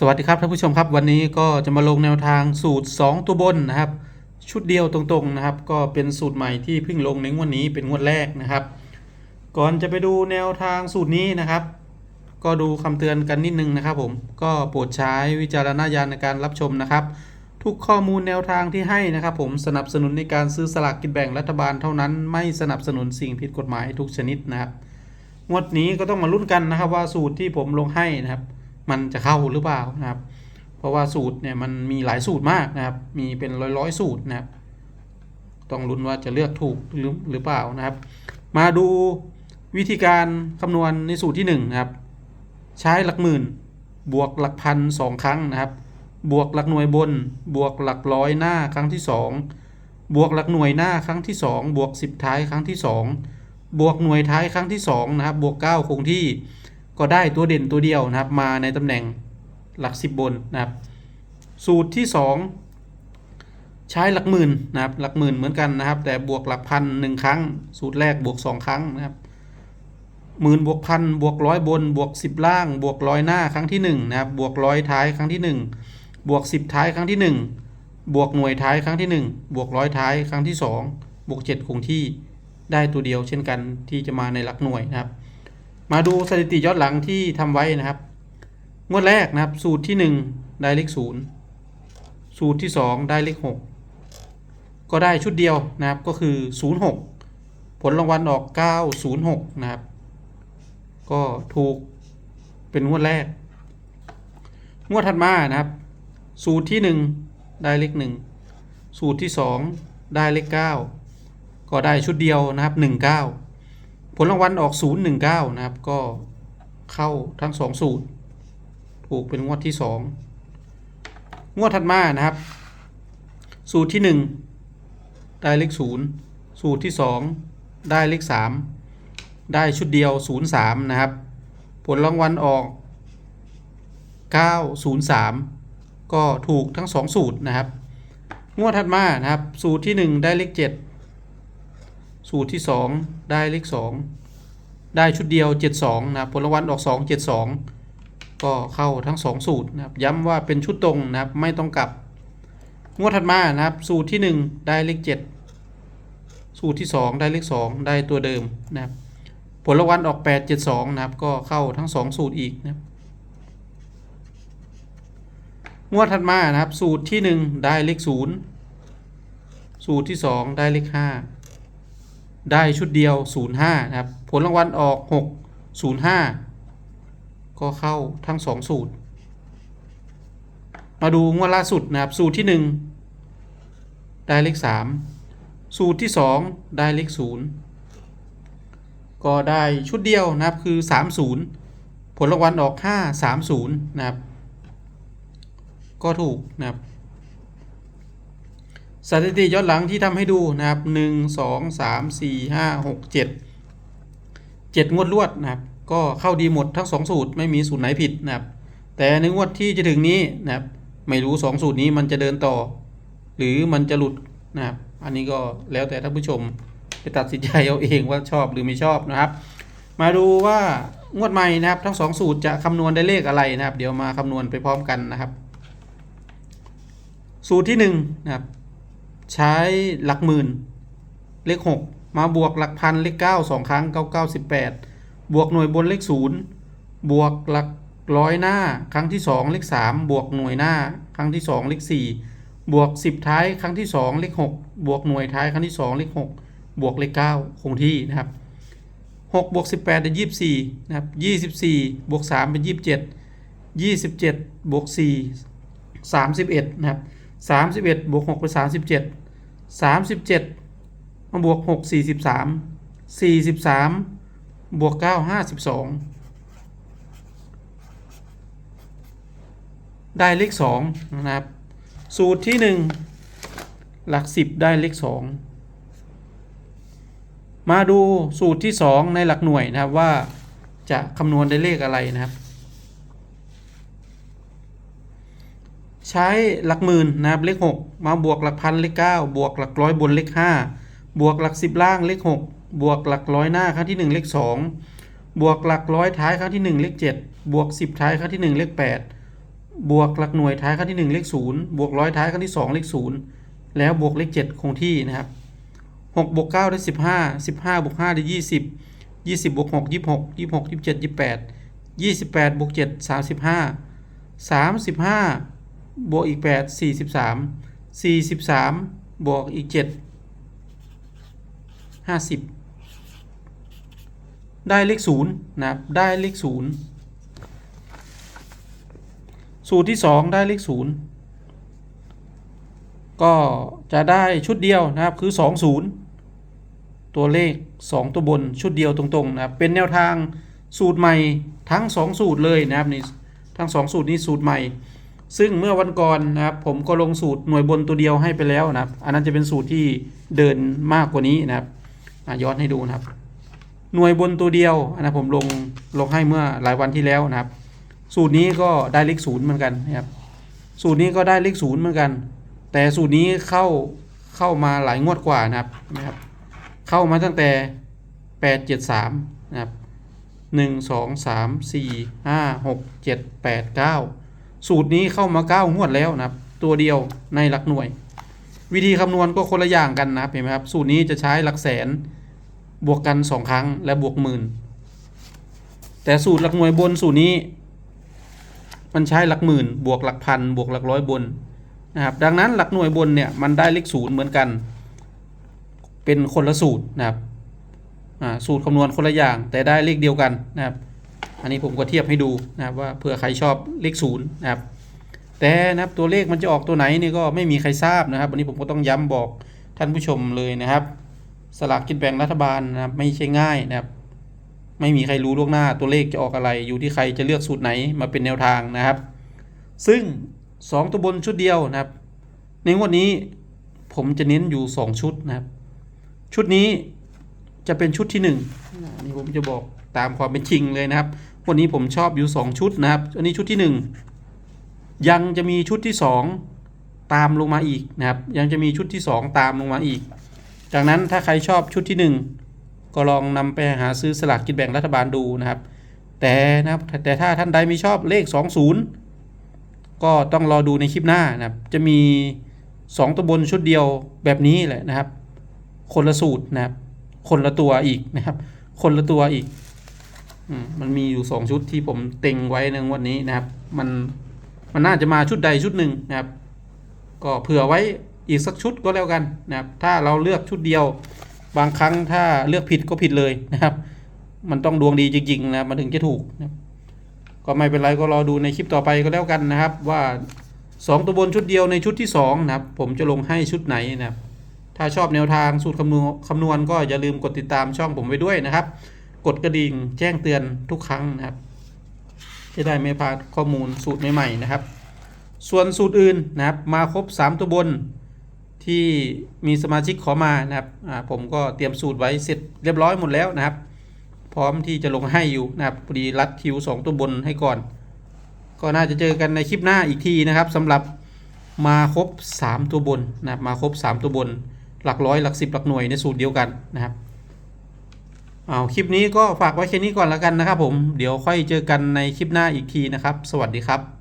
สวัสดีครับท่านผู้ชมครับวันนี้ก็จะมาลงแนวทางสูตร 2 ตัวบนนะครับ ชุดเดียวตรงๆนะครับ ก็เป็นสูตรใหม่ที่เพิ่งลงในงวดนี้เป็นงวดแรกนะครับ ก่อนจะไปดูแนวทางสูตรนี้นะครับ ก็ดูคำเตือนกันนิดนึงนะครับผมก็โปรดใช้วิจารณญาณในการรับชมนะครับ ทุกข้อมูลแนวทางที่ให้นะครับ ผมสนับสนุนในการซื้อสลากกินแบ่งรัฐบาลเท่านั้น ไม่สนับสนุนสิ่งผิดกฎหมายทุกชนิดนะครับงวดนี้ก็ต้องมาลุ้นกันนะครับว่าสูตรที่ผมลงให้นะครับ มันจะเข้าหรือเปล่านะครับ เพราะว่าสูตรเนี่ยมันมีหลายสูตรมากนะครับ มีเป็นร้อยร้อยสูตรนะครับ ต้องลุ้นว่าจะเลือกถูกหรือหรือเปล่านะครับ มาดูวิธีการคำนวณในสูตรที่1นะครับ ใช้หลักหมื่น บวกหลักพันสองครั้งนะครับ บวกหลักหน่วยบน บวกหลักร้อยหน้าครั้งที่ 2 บวกหลักหน่วยหน้าครั้งที่ 2 บวก 10 ท้ายครั้งที่ 2 บวกหน่วยท้ายครั้งที่2นะครับ บวก 9 คงที่ ก็ได้ตัวเด่นตัวเดียวนะครับ มาในตำแหน่งหลัก 10 บนนะครับ สูตรที่ 2 ใช้หลักหมื่นนะครับ หลักหมื่นเหมือนกันนะครับ แต่บวกหลักพันหนึ่งครั้ง สูตรแรกบวก 2 ครั้งนะครับหมื่นบวกพันบวกร้อยบนบวกสิบล่าง บวกร้อยหน้าครั้งที่หนึ่งนะครับบวกร้อยท้ายครั้งที่หนึ่งบวกสิบท้ายครั้งที่หนึ่งบวกหน่วยท้ายครั้งที่หนึ่งบวกร้อยท้ายครั้งที่สองบวกเจ็ดคงที่ได้ตัวเดียวเช่นกันที่จะมาในหลักหน่วยนะครับ มาดูสถิติย้อนหลังที่ทำไว้นะครับ งวดแรกนะครับ สูตรที่หนึ่งได้เลขศูนย์สูตรที่สองได้เลขหกก็ได้ชุดเดียวนะครับก็คือศูนย์หกผลรางวัลออกเก้าศูนย์หกนะครับ ก็ถูกเป็นงวดแรก งวดถัดมานะครับ สูตรที่ 1 ได้เลข 1 สูตรที่ 2 ได้เลข 9 ก็ได้ชุดเดียวนะครับ 19 ผลรางวัลออก 019 นะครับ ก็เข้าทั้ง2สูตร ถูกเป็นงวดที่2งวดถัดมานะครับ สูตรที่1ได้เลข0สูตรที่2ได้เลข3ได้ชุดเดียว 03 นะครับ ผลรางวัลออก 903 ก็ถูกทั้ง 2 สูตรนะครับ งวดถัดมานะครับ สูตรที่ 1 ได้เลข 7 สูตรที่ 2 ได้เลข 2 ได้ชุดเดียว 72 นะครับผลรางวัลออก 272 ก็เข้าทั้ง 2 สูตรนะครับย้ำว่าเป็นชุดตรงนะครับไม่ต้องกลับ งวดถัดมานะครับ สูตรที่ 1 ได้เลข 7 สูตรที่ 2 ได้เลข 2 ได้ตัวเดิมนะครับผลรางวัลออก 872 นะครับ ก็เข้าทั้ง 2 สูตรอีกนะครับงวดถัดมานะครับ สูตรที่ 1 ได้เลข 0 สูตรที่ 2 ได้เลข 5 ได้ชุดเดียว 05 นะครับ ผลรางวัลออก 6 05 ก็เข้าทั้ง 2 สูตร มาดูงวดล่าสุดนะครับ สูตรที่ 1 ได้เลข 3 สูตรที่ 2 ได้เลข 0 ก็ได้ชุดเดียวนะครับคือ 30 ผลรางวัลออก 5 30 นะครับ ก็ถูกนะครับ สถิติย้อนหลังที่ทำให้ดูนะครับ1 2 3 4 5 6 7 7งวดรวดนะครับ ก็เข้าดีหมดทั้ง2สูตรไม่มีสูตรไหนผิดนะครับ แต่ในงวดที่จะถึงนี้นะครับ ไม่รู้2สูตรนี้มันจะเดินต่อ หรือมันจะหลุดนะครับ อันนี้ก็แล้วแต่ท่านผู้ชมไปตัดสินใจเอาเองว่าชอบหรือไม่ชอบนะครับ มาดูว่างวดใหม่นะครับ ทั้งสองสูตรจะคำนวณได้เลขอะไรนะครับ เดี๋ยวมาคำนวณไปพร้อมกันนะครับ สูตรที่หนึ่งนะครับ ใช้หลักหมื่น เลขหกมาบวกหลักพันเลขเก้าสองครั้งเก้าเก้าสิบแปดบวกหน่วยบนเลขศูนย์บวกหลักร้อยหน้า ครั้งที่สองเลขสามบวกหน่วยหน้า ครั้งที่สองเลขสี่บวกสิบท้ายครั้งที่สองเลขหกบวกหน่วยท้ายครั้งที่สองเลขหกบวกเลขเก้าคงที่นะครับหกบวกสิบแปดเป็นยี่สี่นะครับยี่สิบสี่บวกสามเป็นยี่สิบเจ็ดยี่สิบเจ็ดบวกสี่สามสิบเอ็ดนะครับ สามสิบเอ็ดบวกหกเป็นสามสิบเจ็ดสามสิบเจ็ดมาบวกหกสี่สิบสามสี่สิบสามบวกเก้าห้าสิบสองได้เลขสองนะครับ สูตรที่หนึ่งหลักสิบได้เลขสองมาดูสูตรที่สองในหลักหน่วยนะครับว่าจะคำนวณได้เลขอะไรนะครับ ใช้หลักหมื่นนะครับเลขหกมาบวกหลักพันเลขเก้าบวกหลักร้อยบนเลขห้าบวกหลักสิบล่างเลขหกบวกหลักร้อยหน้าครั้งที่หนึ่งเลขสองบวกหลักร้อยท้ายครั้งที่หนึ่งเลขเจ็ดบวกสิบท้ายครั้งที่หนึ่งเลขแปดบวกหลักหน่วยท้ายครั้งที่หนึ่งเลขศูนย์บวกร้อยท้ายครั้งที่สองเลขศูนย์แล้วบวกเลขเจ็ดคงที่นะครับหกบวกเก้าได้สิบห้าสิบห้าบวกห้าได้ยี่สิบยี่สิบบวกหกยี่หกยี่หกยี่เจ็ดยี่แปดยี่สิบแปดบวกเจ็ดสามสิ บวกอีกแปดสี่สิบสามสี่สิบสามบวกอีกเจ็ดห้าสิบได้เลขศูนย์นะครับ ได้เลขศูนย์สูตรที่สองได้เลขศูนย์ก็จะได้ชุดเดียวนะครับ คือสองศูนย์ตัวเลขสองตัวบนชุดเดียวตรงๆนะครับ เป็นแนวทางสูตรใหม่ทั้งสองสูตรเลยนะครับนี่ทั้งสองสูตรนี้สูตรใหม่ ซึ่งเมื่อวันก่อนนะครับผมก็ลงสูตรหน่วยบนตัวเดียวให้ไปแล้วนะครับ อันนั้นจะเป็นสูตรที่เดินมากกว่านี้นะครับย้อนให้ดูนะครับ หน่วยบนตัวเดียวอันนะผมลงลงให้เมื่อหลายวันที่แล้วนะครับ สูตรนี้ก็ได้เลขศูนย์เหมือนกันนะครับสูตรนี้ก็ได้เลขศูนย์เหมือนกัน แต่สูตรนี้เข้าเข้ามาหลายงวดกว่านะครับนะครับ เข้ามาตั้งแต่แปดเจ็ดสามนะครับหนึ่งสองสามสี่ห้าหกเจ็ดแปดเก้า สูตรนี้เข้ามาเก้างวดแล้วนะครับ ตัวเดียวในหลักหน่วย วิธีคำนวณก็คนละอย่างกันนะครับเห็นไหมครับ สูตรนี้จะใช้หลักแสนบวกกันสองครั้งและบวกหมื่นแต่สูตรหลักหน่วยบนสูตรนี้ มันใช้หลักหมื่น บวกหลักพันบวกหลักร้อยบนนะครับดังนั้นหลักหน่วยบนเนี่ยมันได้เลขศูนย์เหมือนกัน เป็นคนละสูตรนะครับสูตรคำนวณคนละอย่างแต่ได้เลขเดียวกันนะครับ อันนี้ผมก็เทียบให้ดูนะครับว่าเผื่อใครชอบเลขศูนย์นะครับ แต่นะครับตัวเลขมันจะออกตัวไหนนี่ก็ไม่มีใครทราบนะครับ วันนี้ผมก็ต้องย้ำบอกท่านผู้ชมเลยนะครับ สลากกินแบ่งรัฐบาลนะครับไม่ใช่ง่ายนะครับ ไม่มีใครรู้ล่วงหน้าตัวเลขจะออกอะไร อยู่ที่ใครจะเลือกสูตรไหนมาเป็นแนวทางนะครับ ซึ่ง 2 ตัวบนชุดเดียวนะครับ ในงวดนี้ผมจะเน้นอยู่ 2 ชุดนะครับ ชุดนี้จะเป็นชุดที่1อันนี้ผมจะบอก ตามความเป็นจริงเลยนะครับ วันนี้ผมชอบอยู่ 2 ชุดนะครับ อันนี้ชุดที่ 1 ยังจะมีชุดที่ 2 ตามลงมาอีกนะครับ ยังจะมีชุดที่ 2 ตามลงมาอีก จากนั้นถ้าใครชอบชุดที่ 1 ก็ลองนำไปหาซื้อสลากกินแบ่งรัฐบาลดูนะครับ แต่นะครับแต่ถ้าท่านใดไม่ชอบเลข 20 ก็ต้องรอดูในคลิปหน้านะครับ จะมี 2 ตัวบนชุดเดียวแบบนี้แหละนะครับ คนละสูตรนะครับคนละตัวอีกนะครับ คนละตัวอีก มันมีอยู่2ชุดที่ผมเต็งไว้ในงวันนี้นะครับ มันมันน่าจะมาชุดใดชุดหนึ่งนะครับ ก็เผื่อไว้อีกสักชุดก็แล้วกันนะครับ ถ้าเราเลือกชุดเดียว บางครั้งถ้าเลือกผิดก็ผิดเลยนะครับ มันต้องดวงดีจริงๆนะมันถึงจะถูกนะก็ไม่เป็นไรก็รอดูในคลิปต่อไปก็แล้วกันนะครับ ว่า 2 ตัวบนชุดเดียวในชุดที่2นะครับ ผมจะลงให้ชุดไหนนะครับ ถ้าชอบแนวทางสูตรคำนวณคำนวณก็อย่าลืมกดติดตามช่องผมไว้ด้วยนะครับ กดกระดิ่งแจ้งเตือนทุกครั้งนะครับ จะได้ไม่พลาดข้อมูลสูตรใหม่ๆนะครับ ส่วนสูตรอื่นนะครับมาครบ 3 ตัวบนที่มีสมาชิกขอมานะครับผมก็เตรียมสูตรไว้เสร็จเรียบร้อยหมดแล้วนะครับ พร้อมที่จะลงให้อยู่นะครับพอดีรัดคิว 2 ตัวบนให้ก่อน ก็น่าจะเจอกันในคลิปหน้าอีกทีนะครับสำหรับมาครบ 3 ตัวบนนะครับมาครบ 3 ตัวบน หลักร้อยหลักสิบหลักหน่วยในสูตรเดียวกันนะครับ เอาคลิปนี้ก็ฝากไว้แค่นี้ก่อนแล้วกันนะครับผม เดี๋ยวค่อยเจอกันในคลิปหน้าอีกทีนะครับ สวัสดีครับ